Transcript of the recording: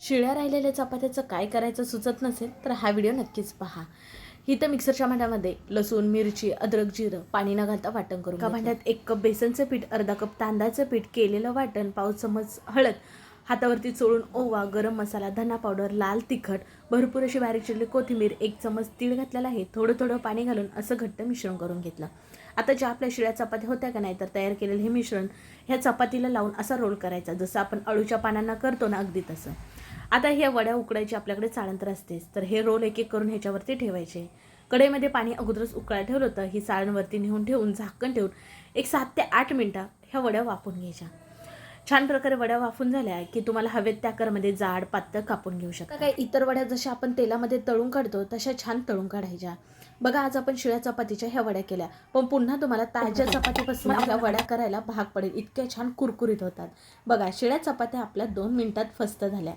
शिळ्या राहिलेल्या चपात्याचं काय करायचं सुचत नसेल तर हा व्हिडिओ नक्कीच पहा. इथं मिक्सरच्या भांड्यामध्ये लसूण मिरची अद्रक जिरं पाणी न घालता वाटण करून का भांड्यात एक कप बेसनचं पीठ अर्धा कप तांदळाचं पीठ केलेलं वाटण पाव चमच हळद हातावरती चोळून ओवा गरम मसाला धना पावडर लाल तिखट भरपूर अशी बारीक चिरली कोथिंबीर एक चमच तीळ घातलेला आहे थोडं थोडं पाणी घालून असं घट्ट मिश्रण करून घेतलं. आता ज्या आपल्या शिळ्या चपात्या होत्या का नाही तर तयार केलेलं हे मिश्रण ह्या चपातीला लावून असा रोल करायचा जसं आपण अळूच्या पानांना करतो ना अगदी तसं. आता ह्या वड्या उकडायची आपल्याकडे चाळणतर असतेच. तर हे रोल एक एक करून ह्याच्यावरती ठेवायचे. कढईमध्ये पाणी अगोदरच उकळायला ठेवलं होतं. ही चाळणवरती नेऊन ठेवून झाकण ठेवून एक सात ते आठ मिनटं ह्या वड्या वाफून घ्यायच्या. छान प्रकारे वड्या वाफून झाल्या की तुम्हाला हवेत त्या करमध्ये जाड पातळ कापून घेऊ शकता. काय इतर वड्या जशा आपण तेलामध्ये तळून काढतो तशा छान तळून काढायच्या. बघा आज आपण शिळ्या चपातीच्या ह्या वड्या केल्या. पण पुन्हा तुम्हाला ताज्या चपातीपासून ह्या वड्या करायला भाग पडेल. इतक्या छान कुरकुरीत होतात. बघा शिळ्या चपात्या आपल्या दोन मिनिटात फस्त झाल्या.